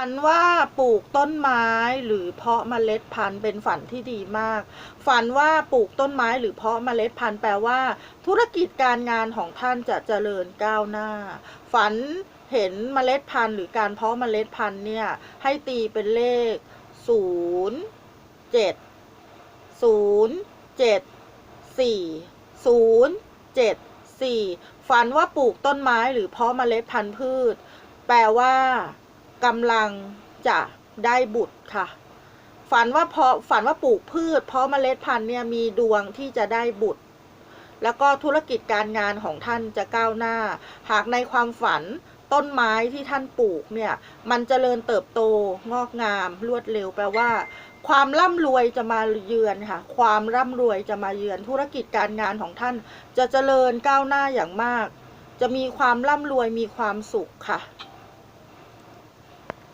ฝันว่าปลูกต้นไม้หรือเพาะเมล็ดพันธุ์เป็นฝันที่ดีมาก ฝันว่าปลูกต้นไม้หรือเพาะเมล็ดพันธุ์แปลว่า ธุรกิจการงานของท่านจะเจริญก้าวหน้า ฝันเห็นเมล็ดพันธุ์หรือการเพาะเมล็ดพันธุ์เนี่ยให้ตีเป็นเลขศูนย์เจ็ดศูนย์เจ็ดสี่ศูนย์เจ็ดสี่ฝันว่าปลูกต้นไม้หรือเพาะเมล็ดพันธุ์พืช แปลว่า กำลังจะได้บุตรค่ะ ฝันว่าเพาะฝันว่าปลูกพืช เพราะเมล็ดพันธุ์เนี่ยมีดวงที่จะได้บุตร แล้วก็ธุรกิจการงานของท่านจะก้าวหน้า หากในความฝันต้นไม้ที่ท่านปลูกเนี่ย มันจเจริญเติบโตงอกงามรวดเร็วแปลว่า ความร่ำรวยจะมาเยือนค่ะ ความร่ำรวยจะมาเยือนธุรกิจการงานของท่าน จะเจริญก้าวหน้าอย่างมาก จะมีความร่ำรวยมีความสุขค่ะ